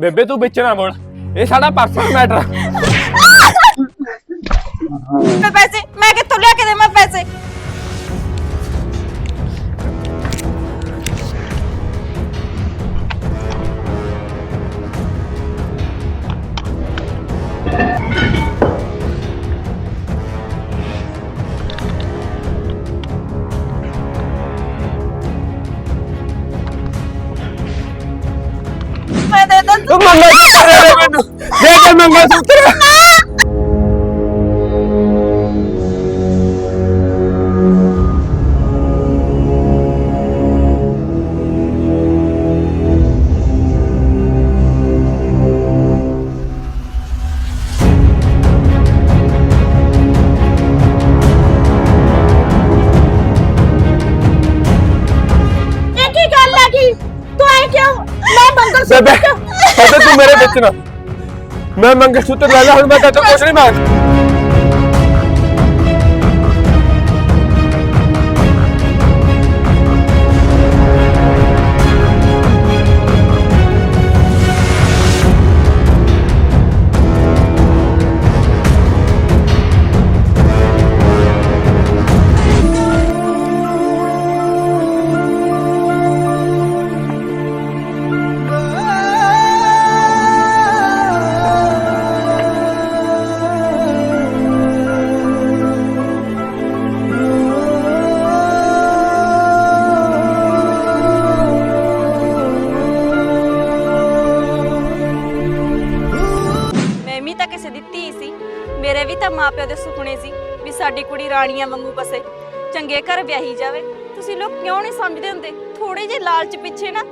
ਬੇਬੇ ਤੂੰ ਵਿੱਚ ਨਾ ਬੋਲ ਇਹ ਸਾਡਾ ਪਰਸਨਲ ਮੈਟਰ ਮੈਂ ਪੈਸੇ ਮੈਂ ਕਿੱਥੋਂ ਲਿਆ ਕੇ ਦੇਵਾਂ ਪੈਸੇ? ਮੈਂ ਦੇ ਦਾਂ ਤੂੰ ਮੰਗਾ ਦੇ ਦੇ ਮੈਨੂੰ ਦੇ ਦੇ ਮੰਗਾ ਸੂਤਰ ਇਹ ਕੀ ਗੱਲ ਆ ਗਈ ਤੂੰ ਆਏ ਕਿਉਂ? ਮੈਂ ਮੰਗਲ ਬੇਬੇ ਬੇਬੇ ਤੂੰ ਮੇਰੇ ਵਿੱਚ ਨਾ। ਮੈਂ ਮੰਗਾ ਸੂਤਰ ਲੈ ਲਿਆ, ਹੁਣ ਮੈਂ ਤੇਰੇ ਤੋਂ ਕੁਛ ਨਹੀਂ ਮੰਗ ਕੁੜੀ ਰਾਣੀਆਂ ਵਾਂਗੂ ਬਸੇ। ਚੰਗੇ ਘਰ ਵਿਆਹੀ ਜਾਵੇ। ਤੁਸੀਂ ਲੋਕ ਕਿਉਂ ਨਹੀਂ ਸਮਝਦੇ ਹੁੰਦੇ? ਥੋੜੇ ਜਿਹੇ ਲਾਲਚ ਪਿੱਛੇ ਨਾ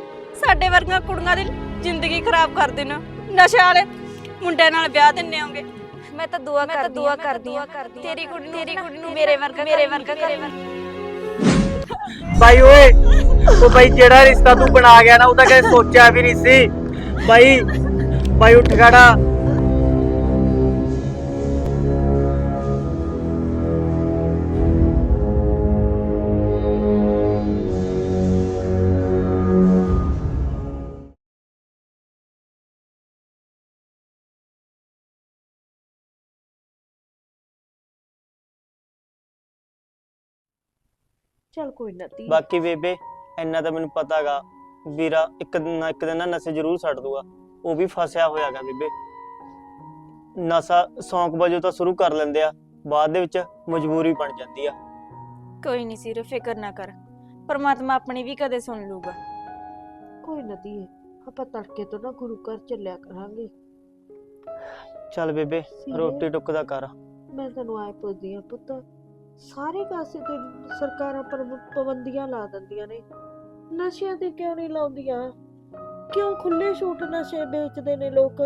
ਸਾਡੇ ਵਰਗੀਆਂ ਕੁੜੀਆਂ ਦੀ ਜ਼ਿੰਦਗੀ ਖਰਾਬ ਕਰ ਦੇਣਾ। ਨਸ਼ੇ ਵਾਲੇ ਮੁੰਡਿਆਂ ਨਾਲ ਵਿਆਹ ਦਿੰਨੇ ਹੋਗੇ। ਮੈਂ ਤਾਂ ਦੁਆ ਕਰਦੀ ਦੁਆ ਕਰਦੀ ਆ ਤੇਰੀ ਕੁੜੀ ਨੂੰ ਤੇਰੀ ਕੁੜੀ ਨੂੰ ਮੇਰੇ ਵਰਗਾ ਮੇਰੇ ਵਰਗਾ ਕਰ ਬਾਈ ਓਏ ਉਹ ਬਾਈ ਜਿਹੜਾ ਰਿਸ਼ਤਾ ਤੂੰ ਬਣਾ ਗਿਆ ਨਾ ਉਹ ਤਾਂ ਕਦੇ ਸੋਚਿਆ ਵੀ ਨਹੀਂ ਸੀ। ਬਾਈ ਬਾਈ ਉੱਠ ਖੜਾ। ਚੱਲ ਕੋਈ ਨਾ ਤੀ ਬਾਕੀ ਬੇਬੇ ਇੰਨਾ ਤਾਂ ਮੈਨੂੰ ਪਤਾਗਾ ਵੀਰਾ ਇੱਕ ਦਿਨ ਨਾ ਇੱਕ ਦਿਨ ਨਾ ਨਸ਼ੇ ਜ਼ਰੂਰ ਛੱਡ ਦੂਗਾ। ਉਹ ਵੀ ਫਸਿਆ ਹੋਇਆਗਾ ਬੇਬੇ। ਨਸ਼ਾ ਸ਼ੌਂਕ ਵਜੋਂ ਤਾਂ ਸ਼ੁਰੂ ਕਰ ਲੈਂਦੇ ਆ ਬਾਅਦ ਦੇ ਵਿੱਚ ਮਜਬੂਰੀ ਬਣ ਜਾਂਦੀ ਆ। ਕੋਈ ਨਹੀਂ ਸਿਰ ਫਿਕਰ ਨਾ ਕਰ। ਪਰਮਾਤਮਾ ਆਪਣੀ ਵੀ ਕਦੇ ਸੁਣ ਲੂਗਾ। ਕੋਈ ਨਾ ਤੀ ਆਪਾਂ ਤੜਕੇ ਤੋਂ ਨਾ ਗੁਰੂ ਘਰ ਚੱਲਿਆ ਕਰਾਂਗੇ। ਚੱਲ ਬੇਬੇ? ਰੋਟੀ ਟੁੱਕ ਦਾ ਕਰ। ਮੈਂ ਤੈਨੂੰ ਆਏ ਪੁੱਛਦੀ ਆ ਪੁੱਤ ਸਾਰੇ ਕਾਸੇ ਤੇ ਸਰਕਾਰਾਂ ਪਰ ਪਾਬੰਦੀਆਂ ਲਾ ਦਿੰਦੀਆਂ ਨੇ। ਨਸ਼ਿਆਂ ਤੇ ਕਿਉਂ ਨਹੀਂ ਲਾਉਂਦੀਆਂ? ਕਿਉਂ ਖੁੱਲੇ ਛੂਟ ਨਸ਼ੇ ਵੇਚਦੇ ਨੇ ਲੋਕ?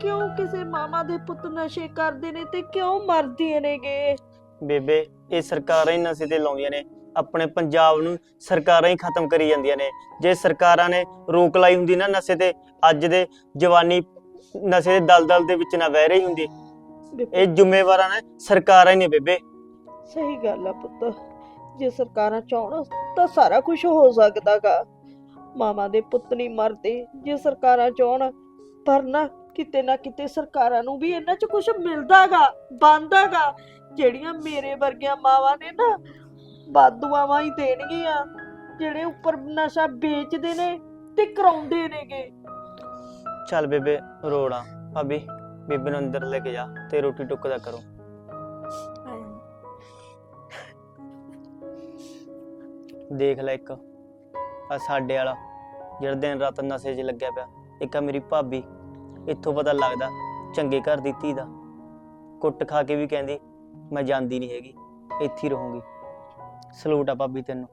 ਕਿਉਂ ਕਿਸੇ ਮਾਮਾ ਦੇ ਪੁੱਤ ਨਸ਼ੇ ਕਰਦੇ ਨੇ ਤੇ ਕਿਉਂ ਮਰਦੇ ਨੇਗੇ? ਬੇਬੇ ਇਹ ਸਰਕਾਰਾਂ ਹੀ ਨਸ਼ੇ ਤੇ ਲਾਉਂਦੀਆਂ ਨੇ। ਆਪਣੇ ਪੰਜਾਬ ਨੂੰ ਸਰਕਾਰਾਂ ਹੀ ਖਤਮ ਕਰੀ ਜਾਂਦੀਆਂ ਨੇ। ਜੇ ਸਰਕਾਰਾਂ ਨੇ ਰੋਕ ਲਾਈ ਹੁੰਦੀ ਨਾ ਨਸ਼ੇ ਤੇ ਅੱਜ ਦੇ ਜਵਾਨੀ ਨਸ਼ੇ ਦੇ ਦਲਦਲ ਦੇ ਵਿੱਚ ਨਾ ਵਹਿ ਰਹੀ ਹੁੰਦੀ। ਇਹ ਜ਼ਿੰਮੇਵਾਰਾਂ ਨੇ ਸਰਕਾਰਾਂ ਹੀ ਨੇ ਬੇਬੇ। ਸਹੀ ਗੱਲ ਆ ਪੁੱਤ। ਜੇ ਸਰਕਾਰਾਂ ਚਾਹਣ, ਤਾਂ ਸਾਰਾ ਕੁਝ ਹੋ ਸਕਦਾਗਾ। ਮਾਮਾ ਦੇ ਪੁੱਤ ਨਹੀਂ ਮਰਦੇ। ਜੇ ਸਰਕਾਰਾਂ ਚਾਹਣ, ਪਰ ਨਾ ਕਿਤੇ ਨਾ ਕਿਤੇ ਸਰਕਾਰਾਂ ਨੂੰ ਵੀ ਇਹਨਾਂ 'ਚ ਕੁਝ ਮਿਲਦਾਗਾ ਬੰਦਾਗਾ ਜਿਹੜੀਆਂ ਮੇਰੇ ਵਰਗੀਆਂ ਮਾਵਾਂ ਨੇ ਨਾ ਬਾਦੂਆਵਾਂ ਹੀ ਦੇਣਗੀਆਂ। ਜਿਹੜੇ ਉੱਪਰ ਨਸ਼ਾ ਵੇਚਦੇ ਨੇ ਤੇ ਕਰਾਉਂਦੇ ਨੇਗੇ। ਚੱਲ ਬੇਬੇ ਰੋੜਾ ਭਾਬੀ, ਬੇਬੇ ਨੂੰ ਅੰਦਰ ਲੈ ਕੇ ਜਾ ਤੇ ਰੋਟੀ ਟੁੱਕ ਦਾ ਕਰੋ। ਦੇਖ ਲੈ ਇੱਕ। ਆ ਸਾਡੇ ਵਾਲਾ, ਜਿਹੜਾ ਦਿਨ ਰਾਤ ਨਸ਼ੇ 'ਚ ਲੱਗਿਆ ਪਿਆ। ਇੱਕ ਆ ਮੇਰੀ ਭਾਬੀ, ਇੱਥੋਂ ਪਤਾ ਲੱਗਦਾ ਚੰਗੇ ਘਰ ਦੀ ਧੀ ਦਾ। ਕੁੱਟ ਖਾ ਕੇ ਵੀ ਕਹਿੰਦੀ, ਮੈਂ ਜਾਂਦੀ ਨਹੀਂ ਹੈਗੀ, ਇੱਥੇ ਹੀ ਰਹੂੰਗੀ। ਸਲੂਟ ਆ ਭਾਬੀ ਤੈਨੂੰ।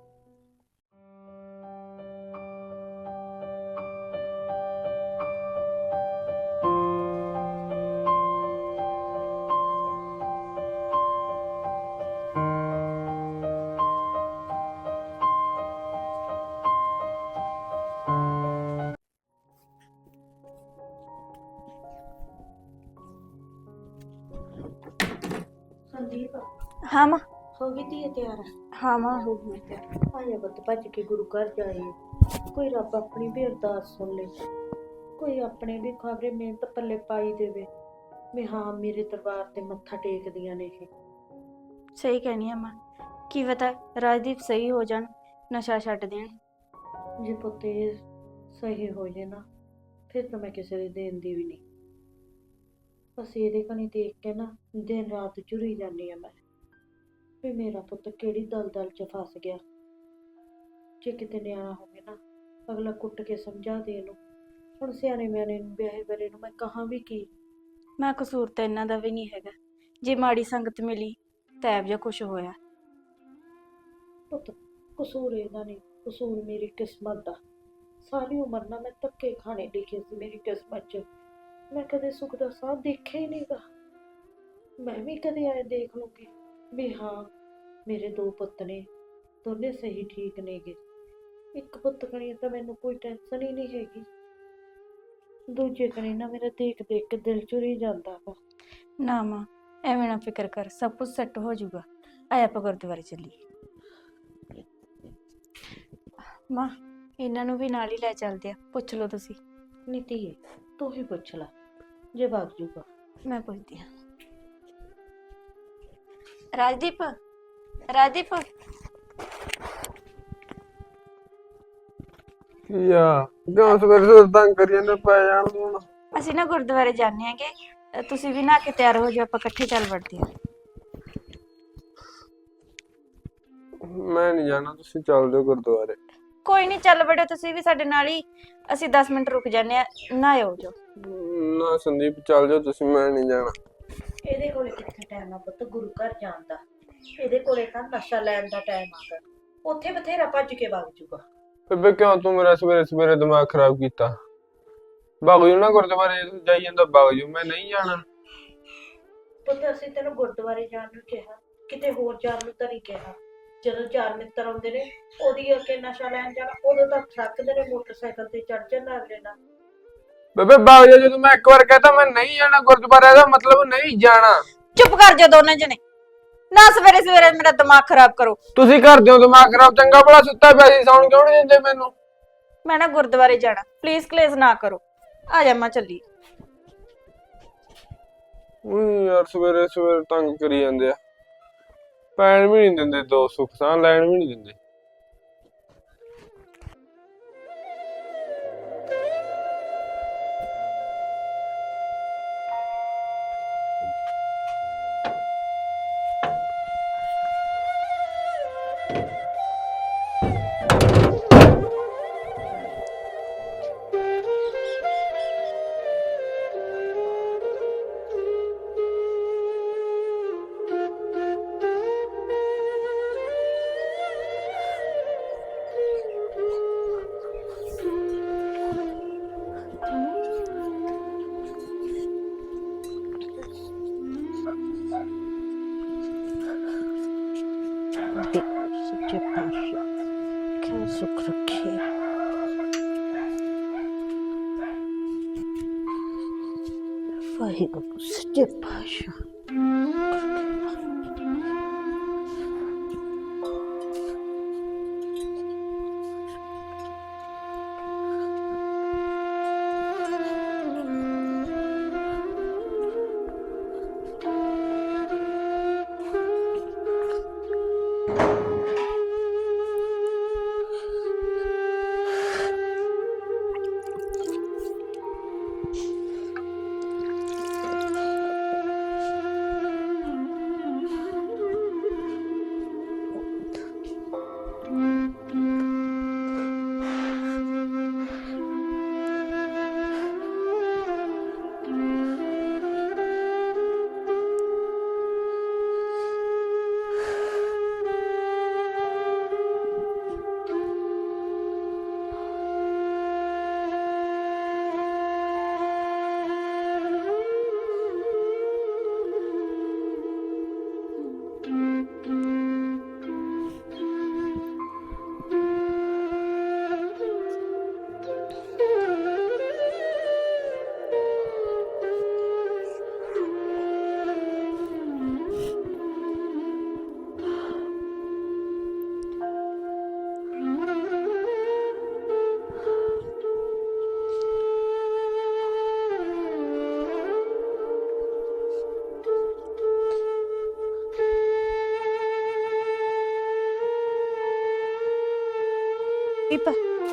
ਸੰਦੀਪ ਹਾਂ ਮਾਂ। ਹੋ ਗਈ ਧੀਏ ਤਿਆਰ? ਹਾਂ ਮਾਂ ਹੋ ਗਈ ਆਇਆ ਬੱਤ ਭੱਜ ਕੇ ਗੁਰੂ ਘਰ ਜਾਏ ਕੋਈ ਰੱਬ ਆਪਣੀ ਵੀ ਅਰਦਾਸ ਸੁਣ ਲੈ। ਕੋਈ ਆਪਣੇ ਵੀ ਖਬਰੇ ਮਿਹਨਤ ਪੱਲੇ ਪਾਈ ਦੇਵੇ। ਵੀ ਹਾਂ ਮੇਰੇ ਦਰਬਾਰ ਤੇ ਮੱਥਾ ਟੇਕਦੀਆਂ ਨੇ ਇਹ। ਸਹੀ ਕਹਿਣੀ ਆ ਮਾਂ। ਕੀ ਪਤਾ ਰਾਜਦੀਪ ਸਹੀ ਹੋ ਜਾਣ ਨਸ਼ਾ ਛੱਡ ਦੇਣ। ਜੇ ਪੁੱਤ ਸਹੀ ਹੋ ਜੇ ਨਾ ਫਿਰ ਤਾਂ ਮੈਂ ਕਿਸੇ ਦੇ ਦੇਣ ਦੀ ਵੀ ਨਹੀਂ। ਬਸ ਇਹਦੇ ਕਣੀ ਦੇਖ ਕੇ ਨਾ ਦਿਨ ਰਾਤ ਚੁਰੀ ਜਾਂਦੀ ਆ ਮੈਂ। ਵੀ ਮੇਰਾ ਪੁੱਤ ਕਿਹੜੀ ਦਲਦਲ ਚ ਫਸ ਗਿਆ। ਜੇ ਕਿਤੇ ਨਿਆਣਾ ਹੋਵੇ ਨਾ ਅਗਲਾ ਕੁੱਟ ਕੇ ਸਮਝਾ ਦੇ ਇਹਨੂੰ। ਹੁਣ ਸਿਆਣੇ ਮਿਆਣੇ ਨੂੰ ਵਿਆਹੇ ਬਰੇ ਨੂੰ ਮੈਂ ਕਹਾਂ ਵੀ ਕੀ? ਮੈਂ ਕਸੂਰ ਤਾਂ ਇਹਨਾਂ ਦਾ ਵੀ ਨਹੀਂ ਹੈਗਾ। ਜੇ ਮਾੜੀ ਸੰਗਤ ਮਿਲੀ ਤਾਂ ਐਬ ਜਿਹਾ ਕੁਝ ਹੋਇਆ। ਪੁੱਤ ਕਸੂਰ ਇਹਦਾ ਨਹੀਂ ਕਸੂਰ ਮੇਰੀ ਕਿਸਮਤ ਦਾ। ਸਾਰੀ ਉਮਰ ਨਾ ਮੈਂ ਧੱਕੇ ਖਾਣੇ ਲਿਖੇ ਸੀ ਮੇਰੀ ਕਿਸਮਤ 'ਚ। ਮੈਂ ਕਦੇ ਸੁੱਖ ਦਾ ਸਾਹ ਦੇਖਿਆ ਹੀ ਨਹੀਂਗਾ ਮੈਂ ਵੀ ਕਦੇ ਆਏ ਦੇਖ ਲੂੰਗੀ ਵੀ ਹਾਂ ਮੇਰੇ ਦੋ ਪੁੱਤ ਨੇ ਦੋਨੇ ਸਹੀ ਠੀਕ ਨੇਗੇ। ਇੱਕ ਪੁੱਤ ਕਣੀ ਤਾਂ ਮੈਨੂੰ ਕੋਈ ਟੈਨਸ਼ਨ ਹੀ ਨਹੀਂ ਹੈਗੀ। ਦੂਜੇ ਕਣੀ ਨਾ ਮੇਰਾ ਦੇਖ ਦੇਖ ਕੇ ਦਿਲ ਚੁਰੀ ਜਾਂਦਾ ਵਾ। ਨਾ ਮਾਂ ਐਵੇਂ ਨਾ ਫਿਕਰ ਕਰ ਸਭ ਕੁਝ ਸੈੱਟ ਹੋ ਜਾਊਗਾ। ਆਇਆ ਆਪਾਂ ਗੁਰਦੁਆਰੇ ਚੱਲੀਏ। ਮਾਂ ਇਹਨਾਂ ਨੂੰ ਵੀ ਨਾਲ ਹੀ ਲੈ ਚੱਲਦੇ ਆ। ਪੁੱਛ ਲਓ ਤੁਸੀਂ। ਨੀਤੀ ਤੂੰ ਹੀ ਪੁੱਛ ਲੈ। ਜੇ ਵਗ ਜੂਗਾ। ਮੈਂ ਪੁੱਛਦੀ ਹਾਂ। ਰਾਜਦੀਪ ਰਾਜਦੀਪ। ਕੀ ਆ? ਕਿਉਂ ਸਵੇਰੇ ਤੰਗ ਕਰੀ ਜਾਂਦੇ ਪੈ ਜਾਣ ਦੋ ਹੁਣ। ਅਸੀਂ ਨਾ ਗੁਰਦੁਆਰੇ ਜਾਂਦੇ ਆਂਗੇ ਤੁਸੀਂ ਵੀ ਨਾ ਕੇ ਤਿਆਰ ਹੋ ਜਾਓ ਆਪਾਂ ਇਕੱਠੇ ਚੱਲ ਵੜਦੇ ਹਾਂ। ਮੈਂ ਨਹੀਂ ਜਾਣਾ ਤੁਸੀਂ ਚੱਲ ਜਾਓ ਗੁਰਦੁਆਰੇ। ਕੋਈ ਨਹੀਂ ਚੱਲ ਵੜਿਓ ਤੁਸੀਂ ਵੀ ਸਾਡੇ ਨਾਲ ਹੀ ਅਸੀਂ 10 ਮਿੰਟ ਰੁਕ ਜਾਂਦੇ ਆ ਨਾ ਆਓ ਜੋ। ਨਾ ਸੰਦੀਪ ਚੱਲ ਜਾਓ ਤੁਸੀਂ ਮੈਂ ਨਹੀਂ ਜਾਣਾ। ਇਹਦੇ ਕੋਲੇ ਕਿੱਥੇ ਟਾਈਮ ਆ ਪੁੱਤ ਗੁਰੂ ਘਰ ਜਾਣ ਦਾ? ਇਹਦੇ ਕੋਲੇ ਤਾਂ ਨਸ਼ਾ ਲੈਣ ਦਾ ਟਾਈਮ ਆ ਉੱਥੇ ਬਥੇਰਾ ਭੱਜ ਕੇ ਵਗ ਜੂਗਾ। ਬੇਬੇ ਕਿਉਂ ਤੂੰ ਮੇਰਾ ਸਵੇਰੇ ਸਵੇਰੇ ਦਿਮਾਗ ਖਰਾਬ ਕੀਤਾ? ਬਾਗੂ ਜੀ ਨਾ ਗੁਰਦੁਆਰੇ ਜਾਈ ਜਾਂਦਾ ਬਾਗੂ ਜੀ ਮੈਂ ਨਹੀਂ ਜਾਣਾ। ਪੁੱਤ ਅਸੀਂ ਤੈਨੂੰ ਗੁਰਦੁਆਰੇ ਜਾਣ ਨੂੰ ਕਿਹਾ ਕਿਤੇ ਹੋਰ ਜਾਣ ਨੂੰ ਤਾਂ ਨਹੀਂ ਕਿਹਾ। ਜਦੋਂ ਚਾਰ ਮਿੱਤਰ ਆਉਂਦੇ ਨੇ ਉਹਦੀ ਅੱਗੇ ਨਸ਼ਾ ਲੈਣ ਜਾਣਾ ਉਦੋਂ ਤਾਂ ਥੱਕਦੇ ਨੇ ਮੋਟਰਸਾਈਕਲ ਤੇ ਚੜ ਜਾਣਾ ਅਗਲੇ ਨਾਲ। ਬੇਬੇ ਬਾਗੂ ਜੀ ਜਦੋਂ ਮੈਂ ਇੱਕ ਵਾਰ ਕਹਤਾ ਮੈਂ ਨਹੀਂ ਜਾਣਾ ਗੁਰਦੁਆਰੇ ਦਾ ਮਤਲਬ ਨਹੀਂ ਜਾਣਾ। ਚੁੱਪ ਕਰ ਜਾ ਦੋਨੇ ਜਣੇ। ਨਾ ਸਵੇਰੇ ਸਵੇਰੇ ਮੇਰਾ ਦਿਮਾਗ ਖਰਾਬ ਕਰੋ। ਤੁਸੀਂ ਕਰਦੇ ਹੋ ਦਿਮਾਗ ਖਰਾਬ ਚੰਗਾ ਭਲਾ ਸੁੱਤਾ ਪਿਆ ਸੀ ਸੌਣ ਕਿਉਂ ਨਹੀਂ ਦਿੰਦੇ ਮੈਨੂੰ? ਮੈਂ ਨਾ ਗੁਰਦੁਆਰੇ ਜਾਣਾ। ਪਲੀਜ਼ ਕਲੇਜ਼ ਨਾ ਕਰੋ। ਆ ਜਾ ਮਾਂ ਚੱਲੀ। ਉਹ ਯਾਰ ਸਵੇਰੇ ਸਵੇਰੇ ਤੰਗ ਕਰੀ ਜਾਂਦੇ ਆ। ਪੈਣ ਵੀ ਨਹੀਂ ਦਿੰਦੇ ਦੋ ਸੁੱਖ ਸਾਂ ਲੈਣ ਵੀ ਨਹੀਂ ਦਿੰਦੇ।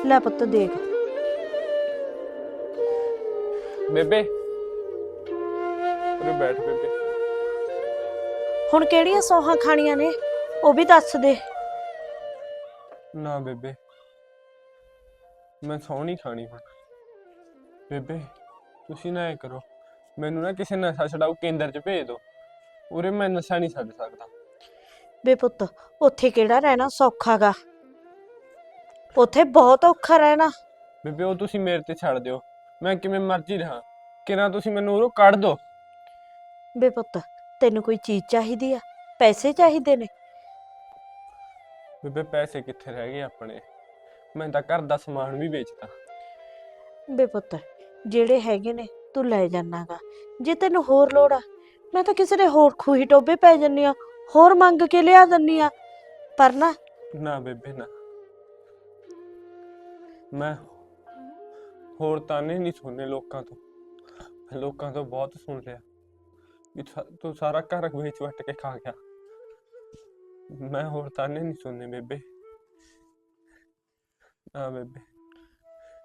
ਲੈ ਪੁੱਤ ਦੇਖ। ਬੇਬੇ। ਉਰੇ ਬੈਠ ਬੇਬੇ। ਹੁਣ ਕਿਹੜੀਆਂ ਸੌਹਾਂ ਖਾਣੀਆਂ ਨੇ? ਉਹ ਵੀ ਦੱਸ ਦੇ। ਨਾ ਬੇਬੇ। ਮੈਂ ਸੌ ਨਹੀਂ ਖਾਣੀ ਹੁਣ। ਬੇਬੇ ਤੁਸੀਂ ਨਾ ਇਹ ਕਰੋ। ਮੈਨੂੰ ਨਾ ਕਿਸੇ ਨਸ਼ਾ ਛਡਾਊ ਕੇਂਦਰ 'ਚ ਭੇਜ ਦਿਓ। ਉਰੇ ਮੈਂ ਨਸ਼ਾ ਨਹੀਂ ਛੱਡ ਸਕਦਾ। ਵੇ ਪੁੱਤ ਉੱਥੇ ਕਿਹੜਾ ਰਹਿਣਾ ਸੌਖਾਗਾ ਉੱਥੇ ਬਹੁਤ ਔਖਾ ਰਹਿਣਾ। ਬੇਬੇ ਉਹ ਤੁਸੀਂ ਮੇਰੇ ਤੇ ਛੱਡ ਦਿਓ। ਮੈਂ ਕਿਵੇਂ ਮਰਜ਼ੀ ਰਹਾ। ਕਿਰਾਂ ਤੁਸੀਂ ਮੈਨੂੰ ਉਰੋਂ ਕੱਢ ਦਿਓ ਵੇ ਪੁੱਤ ਤੈਨੂੰ ਕੋਈ ਚੀਜ਼ ਚਾਹੀਦੀ ਆ? ਪੈਸੇ ਚਾਹੀਦੇ ਨੇ। ਬੇਬੇ ਪੈਸੇ ਕਿੱਥੇ ਰਹਿ ਗਏ ਆਪਣੇ? ਮੈਂ ਤਾਂ ਘਰ ਦਾ ਸਮਾਨ ਵੀ ਵੇਚਤਾ। ਵੇ ਪੁੱਤ ਜਿਹੜੇ ਹੈਗੇ ਨੇ ਤੂੰ ਲੈ ਜਾਣਾਗਾ ਜੇ ਤੈਨੂੰ ਹੋਰ ਲੋੜ ਆ ਮੈਂ ਤਾਂ ਕਿਸੇ ਦੇ ਹੋਰ ਖੂਹੀ ਟੋਬੇ ਪੈ ਜੰਨੀ ਆ ਹੋਰ ਮੰਗ ਕੇ ਲਿਆ ਦਿੰਨੀ ਆ। ਪਰ ਨਾ ਨਾ ਬੇਬੇ ਨਾ। ਮੈਂ ਹੋਰ ਤਾਨੇ ਨਹੀਂ ਸੁਣਨੇ ਲੋਕਾਂ ਤੋਂ। ਮੈਂ ਲੋਕਾਂ ਤੋਂ ਬਹੁਤ ਸੁਣ ਲਿਆ ਵੀ ਸਾ- ਤੂੰ ਸਾਰਾ ਘਰ ਵੇਚ ਵੱਟ ਕੇ ਖਾ ਗਿਆ। ਮੈਂ ਹੋਰ ਤਾਨੇ ਨਹੀਂ ਸੁਣਨੇ ਬੇਬੇ। ਨਾ ਬੇਬੇ।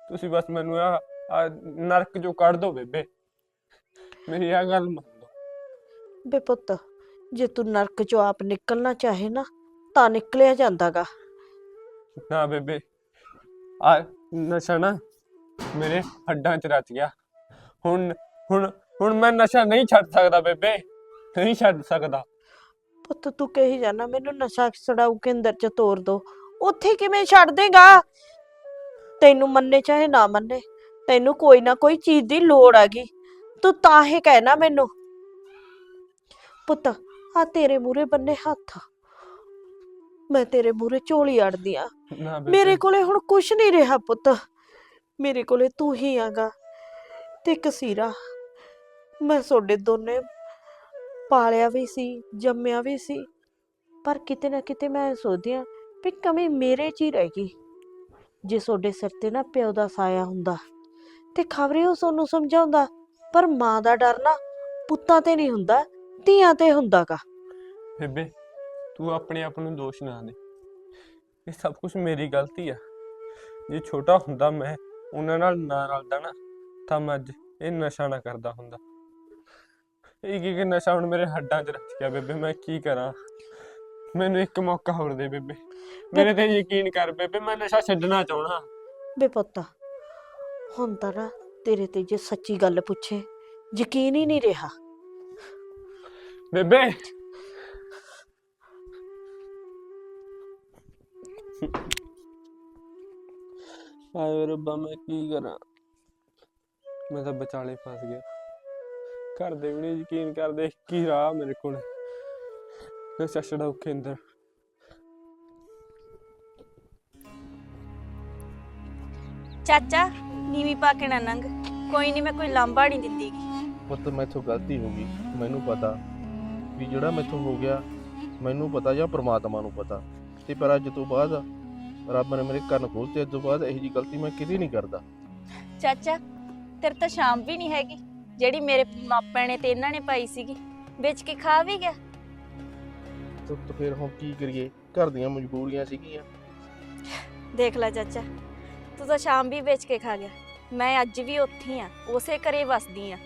ਤੁਸੀਂ ਬਸ ਮੈਨੂੰ ਆ ਨਰਕ ਚੋਂ ਕੱਢ ਦਿਓ ਬੇਬੇ। ਮੇਰੀ ਆ ਗੱਲ ਮੰਨ ਲਓ। ਵੇ ਪੁੱਤ ਜੇ ਤੂੰ ਨਰਕ ਚੋਂ ਆਪ ਨਿਕਲਣਾ ਚਾਹੇ ਨਾ ਤਾਂ ਨਿਕਲਿਆ ਜਾਂਦਾਗਾ। ਨਾ ਬੇਬੇ। ਆ ਨਸ਼ਾ ਨਾ ਮੇਰੇ ਹੱਡਾਂ 'ਚ ਰਚ ਗਿਆ। ਹੁਣ ਹੁਣ ਹੁਣ ਮੈਂ ਨਸ਼ਾ ਨਹੀਂ ਛੱਡ ਸਕਦਾ ਬੇਬੇ, ਨਹੀਂ ਛੱਡ ਸਕਦਾ। ਪੁੱਤ ਤੂੰ ਕਹੀ ਜਾਣਾ ਮੈਨੂੰ ਨਸ਼ਾ ਛਡਾਊ ਕੇਂਦਰ ਚ ਤੋਰ ਦੋ। ਉੱਥੇ ਕਿਵੇਂ ਛੱਡ ਦੇਗਾ? ਤੈਨੂੰ ਮੰਨੇ ਚਾਹੇ ਨਾ ਮੰਨੇ, ਤੈਨੂੰ ਕੋਈ ਨਾ ਕੋਈ ਚੀਜ਼ ਦੀ ਲੋੜ ਹੈਗੀ। ਤੂੰ ਤਾਂ ਹੀ ਕਹਿਣਾ ਮੈਨੂੰ। ਪੁੱਤ ਆ ਤੇਰੇ ਮੂਰੇ ਬੰਨੇ ਹੱਥ ਮੈਂ ਤੇਰੇ ਮੂਰੇ ਝੋਲੀ ਅੜਦੀ ਆ। ਨਾ ਬੇਬੇ। ਮੇਰੇ ਕੋਲੇ ਹੁਣ ਕੁਝ ਨਹੀਂ ਰਿਹਾ ਪੁੱਤ। ਮੇਰੇ ਕੋਲੇ ਤੂੰ ਹੀ ਆਗਾ ਤੇ ਕਸੀਰਾ ਮੈਂ ਤੁਹਾਡੇ ਦੋਨੇ ਪਾਲਿਆ ਵੀ ਸੀ ਜੰਮਿਆ ਵੀ ਸੀ ਪਰ ਕਿਤੇ ਨਾ ਕਿਤੇ ਮੈਂ ਸੋਚਦੀ ਆ ਵੀ ਕਮੀ ਮੇਰੇ 'ਚ ਹੀ ਰਹਿ ਗਈ। ਜੇ ਤੁਹਾਡੇ ਸਿਰ ਤੇ ਨਾ ਪਿਓ ਦਾ ਸਾਇਆ ਹੁੰਦਾ ਤੇ ਖਬਰੇ ਉਹ ਤੁਹਾਨੂੰ ਸਮਝਾਉਂਦਾ ਪਰ ਮਾਂ ਦਾ ਡਰ ਨਾ ਪੁੱਤਾਂ ਤੇ ਨਹੀਂ ਹੁੰਦਾ ਧੀਆਂ ਤੇ ਹੁੰਦਾਗਾ। ਬੇਬੇ ਤੂੰ ਆਪਣੇ ਆਪ ਨੂੰ ਦੋਸ਼ ਨਾ ਦੇ। ਇਹ ਸਭ ਕੁਝ ਮੇਰੀ ਗਲਤੀ ਆ। ਜੇ ਛੋਟਾ ਹੁੰਦਾ ਮੈਂ ਉਹਨਾਂ ਨਾਲ ਨਾ ਰਲਦਾ ਨਾ ਤਾਂ ਮੈਂ ਅੱਜ ਇਹ ਨਸ਼ਾ ਨਾ ਕਰਦਾ ਹੁੰਦਾ। ਇਹ ਕੀ ਕਿ ਨਸ਼ਾ ਹੁਣ ਮੇਰੇ ਹੱਡਾਂ 'ਚ ਰਚ ਗਿਆ ਬੇਬੇ ਮੈਂ ਕੀ ਕਰਾਂ? ਮੈਨੂੰ ਇੱਕ ਮੌਕਾ ਹੋਰ ਦੇ ਬੇਬੇ। ਮੇਰੇ ਤੇ ਯਕੀਨ ਕਰ ਬੇਬੇ ਮੈਂ ਨਸ਼ਾ ਛੱਡਣਾ ਚਾਹਣਾ ਬੇ ਪੁੱਤ ਹੁਣ ਤਾਂ ਨਾ ਤੇਰੇ ਤੇ ਜੇ ਸੱਚੀ ਗੱਲ ਪੁੱਛੇ ਯਕੀਨ ਹੀ ਨਹੀਂ ਰਿਹਾ। ਬੇਬੇ ਆਏ ਰੱਬਾ ਮੈਂ ਕੀ ਕਰਾਂ? ਮੈਂ ਤਾਂ ਵਿਚਾਲੇ ਫਸ ਗਿਆ। ਘਰ ਦੇ ਵੀ ਨਹੀਂ ਯਕੀਨ ਕਰਦੇ ਕੀ ਰਾਹ ਮੇਰੇ ਕੋਲ ਮੈਂ ਛੱਛੜਾ ਔਖੇ ਅੰਦਰ। ਚਾਚਾ ਨੀਵੀਂ ਪਾ ਕੇ ਨਾ ਨੰਗ। ਕੋਈ ਨਹੀਂ ਮੈਂ ਕੋਈ ਲਾਂਬਾ ਨਹੀਂ ਦਿੰਦੀਗੀ ਪੁੱਤ ਮੈਥੋਂ ਗਲਤੀ ਹੋ ਗਈ। ਮੈਨੂੰ ਪਤਾ ਵੀ ਜਿਹੜਾ ਮੈਥੋਂ ਹੋ ਗਿਆ ਮੈਨੂੰ ਪਤਾ ਜਾਂ ਪ੍ਰਮਾਤਮਾ ਨੂੰ ਪਤਾ। ਤੇ ਪਰ ਅੱਜ ਤੋਂ ਬਾਅਦ ਰੱਬ ਨੇ ਮੇਰੇ ਕੰਨ ਖੋਲ੍ਹਤੇ ਅੱਜ ਤੋਂ ਬਾਅਦ ਇਹੋ ਜੀ ਗਲਤੀ ਮੈਂ ਕਿਤੇ ਨਹੀਂ ਕਰਦਾ। ਚਾਚਾ ਤੇਰੇ ਤਾਂ ਸ਼ਾਮ ਵੀ ਨਹੀਂ ਹੈਗੀ ਜਿਹੜੀ ਮੇਰੇ ਮਾਪਿਆਂ ਨੇ ਤੇ ਇਹਨਾਂ ਨੇ ਪਾਈ ਸੀਗੀ ਵੇਚ ਕੇ ਖਾ ਵੀ ਗਿਆ? ਤੇ ਤੇ ਫਿਰ ਹੁਣ ਕੀ ਕਰੀਏ? ਘਰ ਦੀਆਂ ਮਜਬੂਰੀਆਂ ਸੀਗੀਆਂ। ਦੇਖ ਲੈ ਚਾਚਾ ਤੂੰ ਤਾਂ ਸ਼ਾਮ ਵੀ ਵੇਚ ਕੇ ਖਾ ਗਿਆ ਮੈਂ ਅੱਜ ਵੀ ਉੱਥੇ ਆ ਉਸੇ ਘਰੇ ਵਸਦੀ ਆ।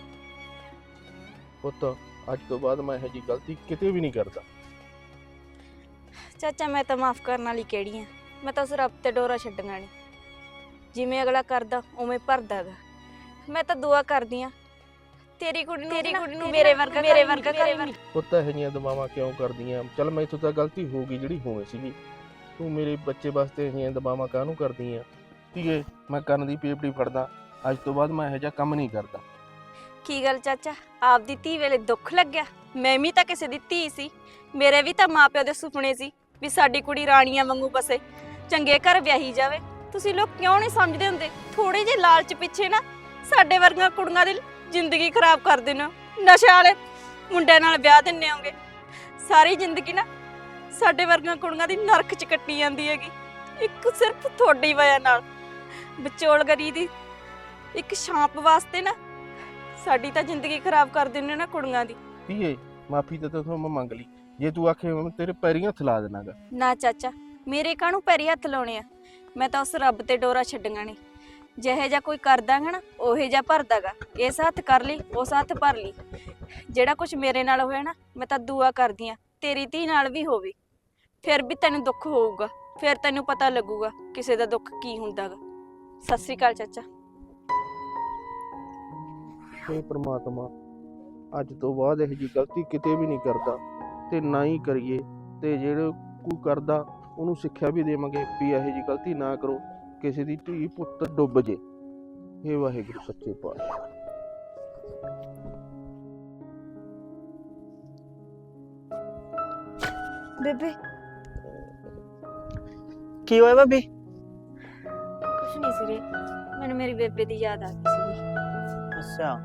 ਪੁੱਤ ਅੱਜ ਤੋਂ ਬਾਅਦ ਮੈਂ ਇਹੋ ਜੀ ਗਲਤੀ ਕਿਤੇ ਵੀ ਨਹੀਂ ਕਰਦਾ। ਚਾਚਾ ਮੈਂ ਤਾਂ ਮਾਫ ਕਰਨ ਵਾਲੀ ਕਿਹੜੀ ਆ? ਮੈਂ ਤਾਂ ਉਸ ਰੱਬ ਤੇ ਡੋਰਾ ਛੱਡਣਾ ਨਹੀਂ ਜਿਵੇਂ ਅਗਲਾ ਕਰਦਾ ਉਵੇਂ ਭਰਦਾ ਗਾ ਮੈਂ ਤਾਂ ਦੁਆ ਕਰਦੀ ਆ। ਤੇਰੀ ਕੁੜੀ ਨੂੰ ਤੇਰੀ ਕੁੜੀ ਨੂੰ ਮੇਰੇ ਵਰਗਾ ਮੇਰੇ ਵਰਗਾ ਮੇਰੇ ਵਰਗਾ ਪੁੱਤ ਇਹੋ ਜਿਹੀਆਂ ਦਵਾਵਾਂ ਕਿਉਂ ਕਰਦੀਆਂ? ਚੱਲ ਮੈਥੋਂ ਤਾਂ ਗਲਤੀ ਹੋ ਗਈ ਜਿਹੜੀ ਹੋਣੀ ਸੀਗੀ। ਤੂੰ ਮੇਰੇ ਬੱਚੇ ਵਾਸਤੇ ਇਹੋ ਦਵਾਵਾਂ ਕਾਹਨੂੰ ਕਰਦੀਆਂ ਧੀਏ ਮੈਂ ਕੰਨ ਦੀ ਪੇਪੜੀ ਫੜਦਾ। ਅੱਜ ਤੋਂ ਬਾਅਦ ਮੈਂ ਇਹੋ ਜਿਹਾ ਕੰਮ ਨਹੀਂ ਕਰਦਾ। ਕੀ ਗੱਲ ਚਾਚਾ? ਆਪਦੀ ਧੀ ਵੇਲੇ ਦੁੱਖ ਲੱਗਿਆ। ਮੈਂ ਵੀ ਤਾਂ ਕਿਸੇ ਦੀ ਧੀ ਸੀ। ਮੇਰੇ ਵੀ ਤਾਂ ਮਾਪਿਆਂ ਦੇ ਸੁਪਨੇ ਸੀ। ਵੀ ਸਾਡੀ ਕੁੜੀ ਰਾਣੀਆਂ ਵਾਂਗੂ ਬਸੇ, ਚੰਗੇ ਘਰ ਵਿਆਹੀ ਜਾਵੇ। ਤੁਸੀਂ ਲੋਕ ਕਿਉਂ ਨਹੀਂ ਸਮਝਦੇ ਹੁੰਦੇ? ਥੋੜੇ ਜਿਹੇ ਲਾਲਚ ਪਿੱਛੇ ਨਾ ਸਾਡੇ ਵਰਗੀਆਂ ਕੁੜੀਆਂ ਦੀ ਜ਼ਿੰਦਗੀ ਖਰਾਬ ਕਰ ਦਿੰਦੇ ਹੋ ਨਸ਼ੇ ਵਾਲੇ ਮੁੰਡਿਆਂ ਨਾਲ ਵਿਆਹ ਦਿੰਨੇ ਹੋਗੇ। ਸਾਰੀ ਜ਼ਿੰਦਗੀ ਨਾ ਸਾਡੇ ਵਰਗੀਆਂ ਕੁੜੀਆਂ ਦੀ ਨਰਕ ਚ ਕੱਟੀ ਜਾਂਦੀ ਹੈਗੀ। ਇੱਕ ਸਿਰਫ ਤੁਹਾਡੀ ਵਜ੍ਹਾ ਨਾਲ। ਵਿਚੋਲਗਰੀ ਦੀ ਇੱਕ ਛਾਂਪ ਵਾਸਤੇ ਨਾ ਸਾਡੀ ਤਾਂ ਜ਼ਿੰਦਗੀ ਖਰਾਬ ਕਰ ਦਿੰਦੇ ਨਾ ਕੁੜੀਆਂ ਦੀ। ਧੀਏ, ਮਾਫੀ ਤਾਂ ਤੈਨੂੰ ਮੈਂ ਮੰਗ ਲਈ। ਜੇ ਤੂੰ ਆਖੇ ਮੈਂ ਤੇਰੇ ਪੈਰੀਂ ਹੱਥ ਲਾ ਦੇਣਾਗਾ। ਨਾ ਚਾਚਾ ਮੇਰੇ ਕਾਹਨੂੰ ਪੈਰੀ ਹੱਥ ਲਾਉਣੇ ਆ? ਮੈਂ ਤਾਂ ਉਸ ਰੱਬ ਤੇ ਡੋਰਾ ਛੱਡੀਆਂ ਨਹੀਂ ਜਿਹੇ ਜਿਹਾ ਕੋਈ ਕਰਦਾਗਾ ਨਾ ਉਹੇ ਜਿਹਾ ਭਰਦਾਗਾ। ਇਸ ਹੱਥ ਕਰ ਲਈ ਉਸ ਹੱਥ ਭਰ ਲਈ। ਜਿਹੜਾ ਕੁਝ ਮੇਰੇ ਨਾਲ ਹੋਇਆ ਨਾ ਮੈਂ ਤਾਂ ਦੁਆ ਕਰਦੀ ਆ ਤੇਰੀ ਧੀ ਨਾਲ ਵੀ ਹੋਵੇ। ਫਿਰ ਵੀ ਤੈਨੂੰ ਦੁੱਖ ਹੋਊਗਾ ਫਿਰ ਤੈਨੂੰ ਪਤਾ ਲੱਗੂਗਾ ਕਿਸੇ ਦਾ ਦੁੱਖ ਕੀ ਹੁੰਦਾਗਾ। ਸਤਿ ਸ੍ਰੀ ਅਕਾਲ ਚਾਚਾ। ਹੇ ਪ੍ਰਮਾਤਮਾ ਅੱਜ ਤੋਂ ਬਾਅਦ ਇਹ ਜੀ ਗਲਤੀ ਕਿਤੇ ਵੀ ਨਹੀਂ ਕਰਦਾ। ਤੇ ਨਾ ਹੀ ਕਰੀਏ ਤੇ ਜਿਹੜੇ ਕੋਈ ਕਰਦਾ ਉਹਨੂੰ ਸਿੱਖਿਆ ਵੀ ਦੇਵਾਂਗੇ ਵੀ ਇਹੋ ਜੀ ਗਲਤੀ ਨਾ ਕਰੋ ਕਿਸੇ ਦੀ ਧੀ ਪੁੱਤ ਡੁੱਬ ਜੇ। ਹੇ ਵਾਹਿਗੁਰੂ ਸੱਚੇ ਪਾਤਸ਼ਾਹ। ਬੇਬੇ। ਕੀ ਹੋਇਆ ਭਾਬੀ? ਕੁਛ ਨਹੀਂ ਸਿਰੇ ਮੈਨੂੰ ਮੇਰੀ ਬੇਬੇ ਦੀ ਯਾਦ ਆ ਗਈ ਸੀ। ਅੱਛਾ।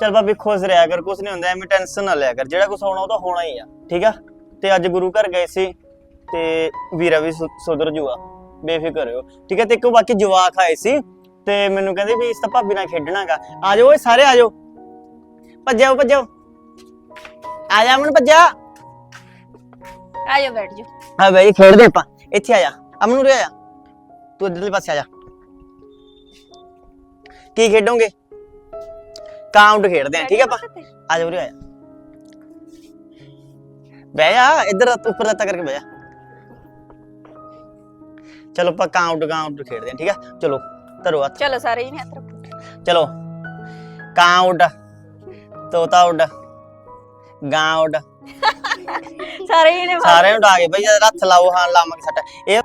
ਚਲ ਭਾਬੀ ਖੁਸ਼ ਰਿਹਾ ਕਰ ਕੁਝ ਨਹੀਂ ਹੁੰਦਾ ਐਵੇਂ ਟੈਨਸ਼ਨ ਨਾ ਲਿਆ ਕਰ ਜਿਹੜਾ ਕੁਝ ਹੋਣਾ ਉਹ ਤਾਂ ਹੋਣਾ ਹੀ ਆ ਠੀਕ ਆ? ਤੇ ਅੱਜ ਗੁਰੂ ਘਰ ਗਏ ਸੀ ਤੇ ਵੀਰਾ ਵੀ ਸੁ- ਸੁਧਰ ਜੂਗਾ ਬੇਫਿਕਰ ਹੋ। ਠੀਕ ਹੈ ਤੇ ਇੱਕ ਬਾਕੀ ਜਵਾਕ ਆਏ ਸੀ ਤੇ ਮੈਨੂੰ ਕਹਿੰਦੇ ਵੀ ਇਸ ਤਾਂ ਭਾਬੀ ਨਾਲ ਖੇਡਣਾਗਾ ਆ ਜਾਓ ਓਏ ਸਾਰੇ ਆ ਜਾਓ। ਭੱਜੋ ਭੱਜੋ ਆ ਜਾ ਮਨ ਭੱਜਾ ਆ ਜਾਓ ਬੈਠ ਜਾਓ। ਆ ਬਈ ਖੇਡਦੇ ਆਪਾਂ। ਇੱਥੇ ਆ ਜਾ। ਅਮਨ ਉਰੇ ਆ ਜਾ। ਤੂੰ ਇੱਧਰਲੇ ਪਾਸੇ ਆ ਜਾ। ਕੀ ਖੇਡੋਗੇ? ਕਾਊਂਟ ਖੇਡਦੇ ਆ ਠੀਕ ਹੈ ਆਪਾਂ? ਆ ਜਾ ਉਰੇ ਆ ਜਾ। ਬਹਿ ਜਾ ਇੱਧਰ ਉੱਪਰ ਲੱਤਾਂ ਕਰਕੇ ਬਹਿ ਜਾ। ਚਲੋ ਆਪਾਂ ਕਾਊਂਟ ਕਾਊਂਟ ਖੇਡਦੇ ਆ ਠੀਕ ਹੈ ਚਲੋ ਧਰੋ ਹੱਥ। ਚਲੋ ਸਾਰੇ ਜਣੇ ਹੱਥ ਰੱਖੋ। ਚਲੋ ਕਾਊਂਟ ਤੋਤਾ ਉੱਡ ਗਾਂ ਉੱਡ। ਸਾਰੇ ਜਣੇ ਸਾਰੇ ਉਡਾ ਕੇ ਬਈ ਜਦ ਹੱਥ ਲਾਓ ਹਾਂ ਲਾਵਾਂਗੇ ਸੱਟ। ਇਹ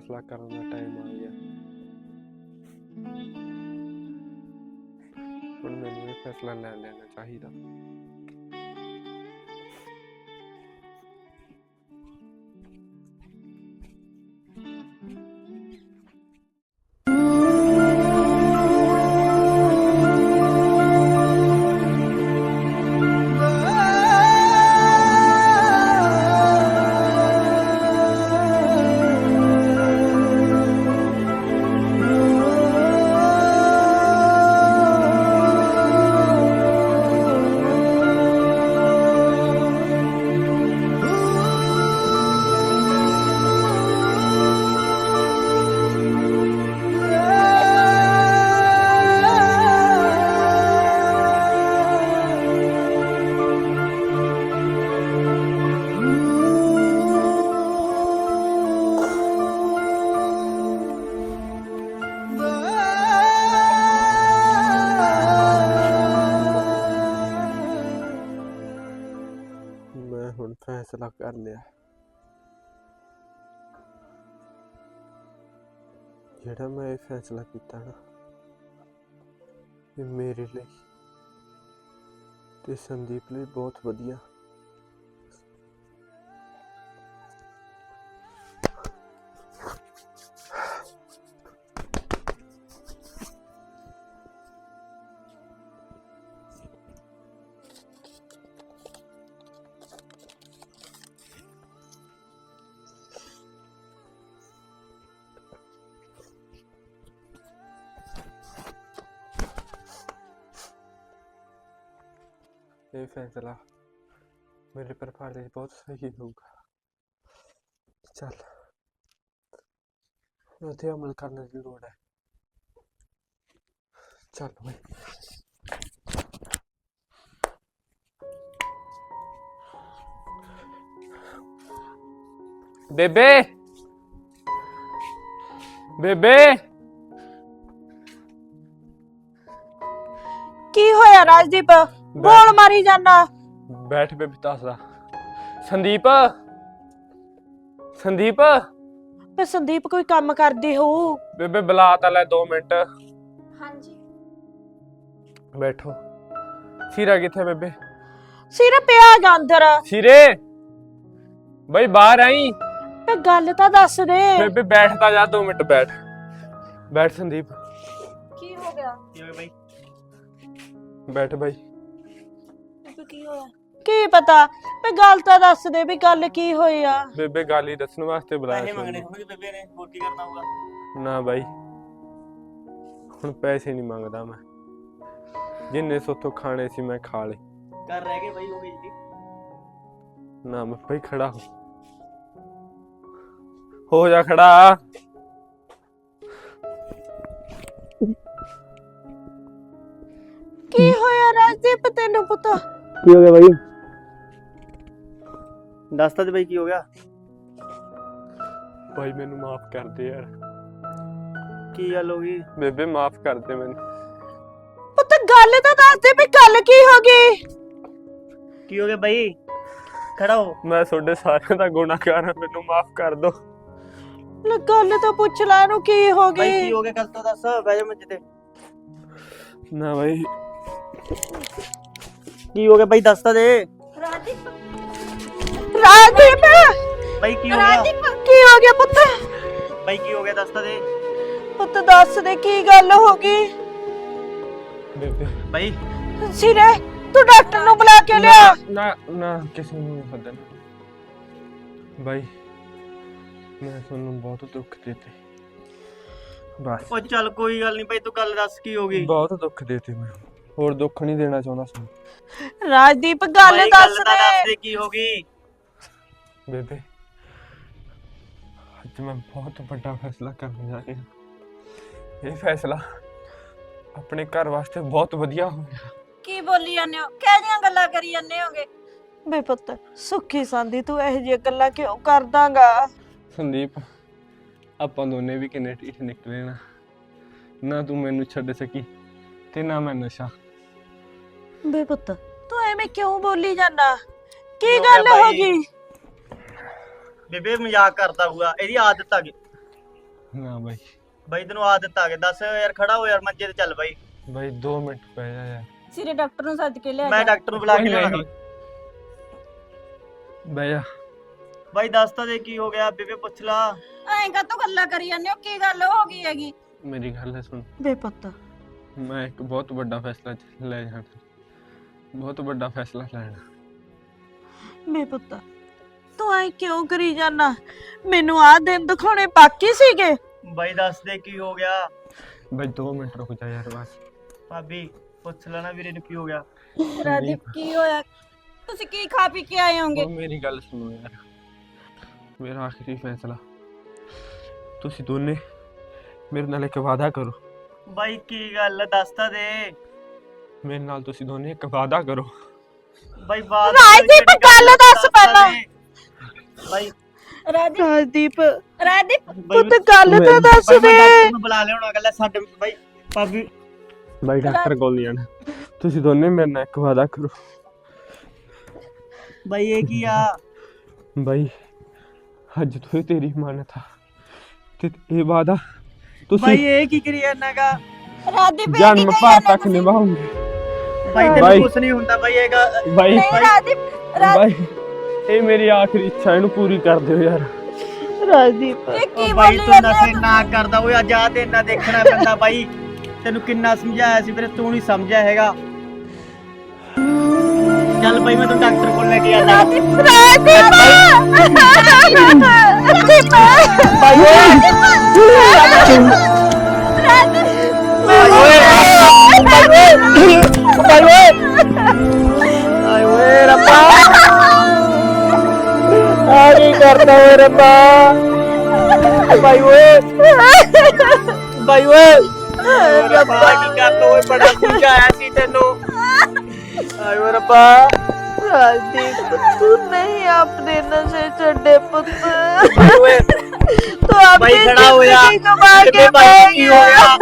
ਫੈਸਲਾ ਕਰਨ ਦਾ ਟਾਈਮ ਆ ਗਿਆ ਹੁਣ ਮੈਨੂੰ ਇਹ ਫੈਸਲਾ ਲੈ ਲੈਣਾ ਚਾਹੀਦਾ ਫੈਸਲਾ ਕੀਤਾ ਨਾ ਇਹ ਮੇਰੇ ਲਈ ਤੇ ਸੰਦੀਪ ਲਈ ਬਹੁਤ ਵਧੀਆ। ਇਹ ਫੈਸਲਾ ਮੇਰੇ ਪਰਿਵਾਰ ਲਈ ਬਹੁਤ ਸਹੀ ਹੋਊਗਾ ਚੱਲ ਉੱਥੇ ਅਮਲ ਕਰਨ ਦੀ ਲੋੜ ਹੈ ਚੱਲ ਓਏ ਬੇਬੇ ਬੇਬੇ ਕੀ ਹੋਇਆ ਰਾਜਦੀਪ ਬੋਲ ਮਾਰੀ ਜਾਨਾ ਬੈਠ ਬੇਬੇ ਦੱਸਦਾ ਸੰਦੀਪ ਸੰਦੀਪ। ਤੇ ਸੰਦੀਪ ਕੋਈ ਕੰਮ ਕਰਦੀ ਹੋਊ? ਬੇਬੇ ਬੁਲਾ ਤਾਂ ਲੈ 2 ਮਿੰਟ। ਹਾਂਜੀ। ਬੈਠੋ। ਸੀਰਾ ਕਿੱਥੇ ਬੇਬੇ? ਸਿਰ ਪਿਆ ਗਾ ਅੰਦਰ। ਸਿਰੇ? ਬਈ ਬਾਹਰ ਆਈ। ਤੇ ਗੱਲ ਤਾਂ ਦੱਸ ਦੇ। ਬੇਬੇ ਬੈਠਦਾ ਜਾ 2 ਮਿੰਟ ਬੈਠ। ਬੈਠ ਸੰਦੀਪ। ਕੀ ਹੋ ਗਿਆ? ਕੀ ਹੋਇਆ ਬਾਈ? ਬੈਠ ਬਾਈ। ਕੀ ਹੋਇਆ? ਕੀ ਪਤਾ? ਤੇ ਗੱਲ ਤਾਂ ਦੱਸ ਦੇ ਵੀ ਗੱਲ ਕੀ ਹੋਈ ਆ। ਬੇਬੇ ਗੱਲ ਹੀ ਦੱਸਣ ਵਾਸਤੇ ਬੁਲਾਇਆ ਪੈਸੇ ਸੀ ਮੰਗਣੇ। ਹੋਣਗੇ ਬੇਬੇ ਨੇ ਹੋਰ ਕੀ ਕਰਨਾ ਹੋਊਗਾ? ਨਾ ਬਾਈ ਹੁਣ ਪੈਸੇ ਨਹੀਂ ਮੰਗਦਾ ਮੈਂ। ਜਿੰਨੇ ਸੋਥੋਂ ਖਾਣੇ ਸੀ ਮੈਂ ਖਾ ਲਏ। ਘਰ ਰਹਿ ਗਏ ਬਾਈ ਹੋ ਗਈ ਜੀ। ਨਾ ਮੈਂ ਭਾਈ ਖੜਾ ਹੋ। ਹੋ ਜਾ ਖੜਾ। ਕੀ ਹੋਇਆ ਰਾਜਦੀਪ ਤੈਨੂੰ ਪਤਾ? ਕੀ ਹੋ ਗਿਆ ਬਾਈ? ਦੱਸ ਤਾਂ ਦੇ ਬਾਈ ਕੀ ਹੋ ਗਿਆ? ਭਾਈ ਮੈਨੂੰ ਮਾਫ ਕਰ ਦੇ ਯਾਰ। ਕੀ ਗੱਲ ਹੋ ਗਈ? ਬੇਬੇ ਮਾਫ ਕਰ ਦੇ ਮੈਨੂੰ। ਪੁੱਤ ਗੱਲ ਤਾਂ ਦੱਸ ਦੇ ਵੀ ਗੱਲ ਕੀ ਹੋ ਗਈ? ਕੀ ਹੋ ਗਿਆ ਬਾਈ? ਖੜਾ ਹੋ। ਮੈਂ ਤੁਹਾਡੇ ਸਾਰਿਆਂ ਦਾ ਗੁਨਾਹਗਾਰ ਹਾਂ ਮੈਨੂੰ ਮਾਫ ਕਰ ਦਿਓ ਲੈ ਗੱਲ ਤਾਂ ਪੁੱਛ ਲੈ ਇਹਨੂੰ ਕੀ ਹੋ ਬਾਈ ਗਈ। ਕੀ ਹੋ ਗਿਆ? ਕੱਲ ਤਾਂ ਦੱਸ ਬਹਿ ਜਾ ਮੰਜੇ ਤੇ। ਨਾ ਬਾਈ। ਕੀ ਹੋ ਗਿਆ ਬਾਈ ਦੱਸ ਤਾਂ ਦੇ। ਰਾਜਦੀਪ। ਰਾਜਦੀਪ! ਬਾਈ ਕੀ ਹੋ ਗਿਆ? ਰਾਜਦੀਪ ਕੀ ਹੋ ਗਿਆ ਪੁੱਤ? ਬਾਈ ਕੀ ਹੋ ਗਿਆ ਦੱਸ ਤਾਂ ਦੇ। ਪੁੱਤ ਦੱਸ ਦੇ ਕੀ ਗੱਲ ਹੋ ਗਈ? ਬੇਬੇ। ਬਾਈ। ਸਿਰੇ ਤੂੰ ਡਾਕਟਰ ਨੂੰ ਬੁਲਾ ਕੇ ਲਿਆ। ਨਾ ਨਾ ਕਿਸੇ ਨੂੰ ਨਹੀਂ ਸੱਦਣਾ ਬਾਈ ਮੈਂ ਤੁਹਾਨੂੰ ਬਹੁਤ ਦੁੱਖ ਦਿੱਤੇ। ਬਸ। ਉਹ ਚੱਲ ਕੋਈ ਗੱਲ ਨਹੀਂ ਬਾਈ ਤੂੰ ਗੱਲ ਦੱਸ ਕੀ ਹੋ ਗਈ? ਬਹੁਤ ਦੁੱਖ ਦਿੱਤੇ ਮੈਂ ਹੋਰ ਦੁੱਖ ਨਹੀਂ ਦੇਣਾ ਚਾਹੁੰਦਾ ਸੀ। ਰਾਜਦੀਪ ਗੱਲ ਦੱਸ ਤਾਂ ਦੱਸ ਦੇ ਦੇ ਕੀ ਹੋ ਗਈ? ਬੇਬੇ ਅੱਜ ਮੈਂ ਬਹੁਤ ਵੱਡਾ ਫੈਸਲਾ ਕਰਨ ਜਾ ਰਿਹਾ। ਇਹ ਫੈਸਲਾ ਆਪਣੇ ਘਰ ਵਾਸਤੇ ਬਹੁਤ ਵਧੀਆ ਹੋਇਆ ਕੀ ਬੋਲੀ ਜਾਂਦੇ ਹੋ? ਕਿਹੜੀਆਂ ਗੱਲਾਂ ਕਰੀ ਜਾਂਦੇ ਹੋਗੇ? ਬੇ ਪੁੱਤ ਸੁੱਖੀ ਸੰਦੀ ਤੂੰ ਇਹੋ ਜਿਹੀਆਂ ਗੱਲਾਂ ਕਿਉਂ ਕਰਦਾਗਾ? ਸੰਦੀਪ ਆਪਾਂ ਦੋਨੇ ਵੀ ਕਿੰਨੇ ਢੀਠ ਨਿਕਲੇ ਨਾ। ਨਾ ਤੂੰ ਮੈਨੂੰ ਛੱਡ ਸਕੀ ਤੇ ਨਾ ਮੈਂ ਨਸ਼ਾ। ਬੇ ਪੁੱਤ ਤੂੰ ਐਵੇਂ ਕਿਉਂ ਬੋਲੀ ਜਾਂਦਾ? ਕੀ ਹੋ ਗੱਲ ਹੋ ਬਾਈ? ਗਈ ਬੇਬੇ ਮਜ਼ਾਕ ਕਰਦਾ ਹੋਊਗਾ ਇਹਦੀ ਆਦਤ ਆ ਗਈ। ਨਾ ਬਾਈ। ਬਾਈ ਤੈਨੂੰ ਆਦਤ ਆ ਗਈ ਦੱਸ ਯਾਰ ਖੜਾ ਹੋ ਯਾਰ ਮੰਜੇ ਤੇ ਚੱਲ ਬਾਈ। ਬਾਈ 2 ਮਿੰਟ ਪੈ ਜਾ ਯਾਰ। ਸਿਰੇ ਡਾਕਟਰ ਨੂੰ ਸੱਦ ਕੇ ਲਿਆ ਮੈਂ ਡਾਕਟਰ ਨੂੰ ਬੁਲਾ ਕੇ ਨਹੀਂ, ਲਿਆਉਣਾ। ਬਹਿ ਜਾ। ਬਾਈ ਦੱਸ ਤਾਂ ਦੇ ਕੀ ਹੋ ਗਿਆ ਬੇਬੇ ਪੁੱਛ ਲਾ। ਐਂ ਕਾਤੋਂ ਗੱਲਾਂ ਕਰੀ ਜਾਂਦੇ ਹੋ? ਕੀ ਗੱਲ ਹੋ ਗਈ ਹੈਗੀ? ਮੇਰੀ ਗੱਲ ਸੁਣ। ਬੇ ਪੁੱਤ ਮੈਂ ਇੱਕ ਬਹੁਤ ਵੱਡਾ ਫੈਸਲਾ ਲੈ ਜਾਣਾ ਬਹੁਤ ਵੱਡਾ ਫੈਸਲਾ ਲੈਣਾ। ਬੇ ਪੁੱਤ ਤੂੰ ਐ ਕਿਉਂ ਕਰੀ ਜਾਂਦਾ ਮੈਨੂੰ ਆ ਦਿਨ ਦਿਖਾਉਣੇ ਬਾਕੀ ਸੀਗੇ। ਬਾਈ ਦੱਸ ਦੇ ਕੀ ਹੋ ਗਿਆ? ਬਾਈ 2 ਮਿੰਟ ਰੁਕ ਜਾ ਯਾਰ ਬਸ। ਭਾਬੀ ਪੁੱਛ ਲੈਣਾ ਵੀਰੇ ਨੂੰ ਕੀ ਹੋ ਗਿਆ। ਰਾਜਦੀਪ ਕੀ ਹੋਇਆ? ਤੁਸੀਂ ਕੀ ਖਾ ਪੀ ਕੇ ਆਏ ਹੋਗੇ? ਉਹ ਮੇਰੀ ਗੱਲ ਸੁਣੋ ਯਾਰ। ਮੇਰਾ ਆਖਰੀ ਫੈਸਲਾ। ਤੁਸੀਂ ਦੋਨੇ ਮੇਰੇ ਨਾਲ ਇੱਕ ਵਾਅਦਾ ਕਰੋ। ਬਾਈ ਕੀ ਗੱਲ ਦੱਸ ਤਾਂ ਦੇ। ਮੇਰੇ ਨਾਲ ਤੁਸੀਂ ਦੋਨੇ ਇੱਕ ਵਾਅਦਾ ਕਰੋ। ਬਾਈ ਬਾਤ ਰਾਜਦੀਪ, ਗੱਲ ਦੱਸ ਪਹਿਲਾਂ। ਬਾਈ। ਰਾਜਦੀਪ। ਰਾਜਦੀਪ। ਰਾਜਦੀਪ। ਬਾਈ ਗੱਲ ਤਾਂ ਮੈਂ- ਦੱਸ ਬਾਈ ਦੇ। ਮੈਂ ਡਾਕਟਰ ਨੂੰ ਬੁਲਾ ਲਿਆਉਣਾ ਗੱਲ ਸਾਡੇ ਬਾਈ। ਭਾਬੀ। ਬਾਈ ਡਾਕਟਰ ਕੋਲ ਨਹੀਂ ਜਾਣਾ। ਤੁਸੀਂ ਦੋਨੇ ਮੇਰੇ ਨਾਲ ਇੱਕ ਵਾਅਦਾ ਕਰੋ। ਬਾਈ ਇਹ ਕੀ ਆ? ਬਾਈ ਅੱਜ ਤੋਂ ਤੇਰੀ ਮਾਨਤ ਆ। ਤੇ ਇਹ ਵਾਅਦਾ ਤੁਸੀਂ ਬਾਈ ਇਹ ਕੀ ਕਰੀ ਜਾਂਦਾਗਾ? ਇਹ ਕੀ ਜਨਮ ਭਰ ਜਾਂਦੇ ਤੱਕ? ਨਿਭਾਉਂਗੇ। ਬਾਈ ਬਾਈ। ਤੈਨੂੰ ਕੁਛ ਨਹੀਂ ਹੁੰਦਾ ਬਾਈ ਇਹ ਗਾ- ਬਾਈ। ਨਹੀਂ ਬਾਈ। ਇਹ ਮੇਰੀ ਆਖਰੀ ਇੱਛਾ ਇਹਨੂੰ ਪੂਰੀ ਕਰ ਦਿਓ ਯਾਰ। ਰਾਜਦੀਪ ਇਹ ਕੀ ਉਹ ਬਾਈ ਬੋਲੀ ਤੂੰ ਜਾਂਦੇ ਨਸ਼ੇ ਹੋ ਨਾ ਕਰਦਾ ਓਏ ਅੱਜ ਆ ਤੇ ਇੰਨਾ ਦੇਖਣਾ ਪੈਂਦਾ ਬਾਈ। ਤੈਨੂੰ ਕਿੰਨਾ ਸਮਝਾਇਆ ਸੀ ਫਿਰ ਤੂੰ ਨਹੀਂ ਸਮਝਿਆ ਹੈਗਾ। ਚੱਲ ਬਾਈ ਮੈਂ ਤੈਨੂੰ ਡਾਕਟਰ ਕੋਲ ਲੈ ਕੇ ਆਣਾ ਰਾਜਦੀਪ ਰਾਜਦੀਪ ਰਾਜਦੀਪ ਆਏ ਓਏ ਰੱਬਾ ਆ ਕੀ ਕਰਦਾ ਓਏ ਰੱਬਾ ਬਾਈ ਓਏ ਬਾਈ ਓਏ, ਰੱਬਾ, ਕੀ ਕਰਦਾ ਓਏ, ਬੜਾ ਸਮਝਾਇਆ ਸੀ ਤੈਨੂੰ। ਆਏ ਓਏ, ਰੱਬਾ। ਰਾਜਦੀਪ ਤੂੰ ਨਹੀਂ ਆਪਣੇ ਨਸ਼ੇ ਛੱਡੇ ਪੁੱਤ। ਬਾਈ ਓਏ। ਤੂੰ ਆਪਣੀ ਬਾਈ ਖੜਾ ਹੋਇਆ। ਜ਼ਿੰਦਗੀ ਗਵਾ ਕੇ ਬੇਬੇ ਬਾਈ ਕੀ ਹੋਇਆ?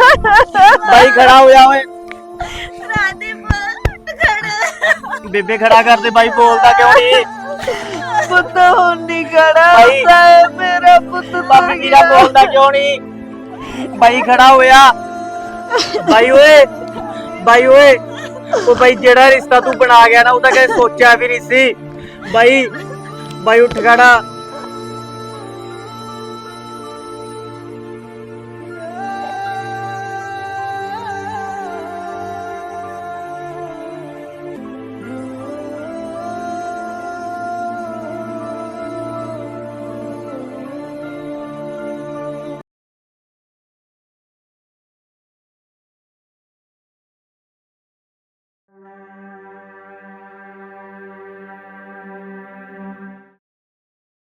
ਬਾਈ ਖੜਾ ਹੋਇਆ ਓਏ। ਰਾਜਦੀਪ ਖੜ। ਬੇਬੇ ਖੜਾ ਕਰਦੇ ਬਾਈ ਬੋਲਦਾ ਕਿਉਂ ਨਹੀਂ ਪੁੱਤ ਹੁਣ ਨਹੀਂ ਖੜਾ। ਹੁੰਦਾ ਹੈ ਮੇਰਾ ਪੁੱਤ ਬਾਬੇ ਵੀਰਾ ਬੋਲਦਾ ਕਿਉਂ ਨਹੀਂ ਬਾਈ ਖੜਾ ਹੋਇਆ। ਬਾਈ ਓਏ। ਬਾਈ ਓਏ। ਉਹ ਬਾਈ ਜਿਹੜਾ ਰਿਸ਼ਤਾ ਤੂੰ ਬਣਾ ਗਿਆ ਨਾ, ਉਹ ਤਾਂ ਕਦੇ ਸੋਚਿਆ ਵੀ ਨਹੀਂ ਸੀ। ਬਾਈ ਬਾਈ ਉੱਠ ਖੜਾ।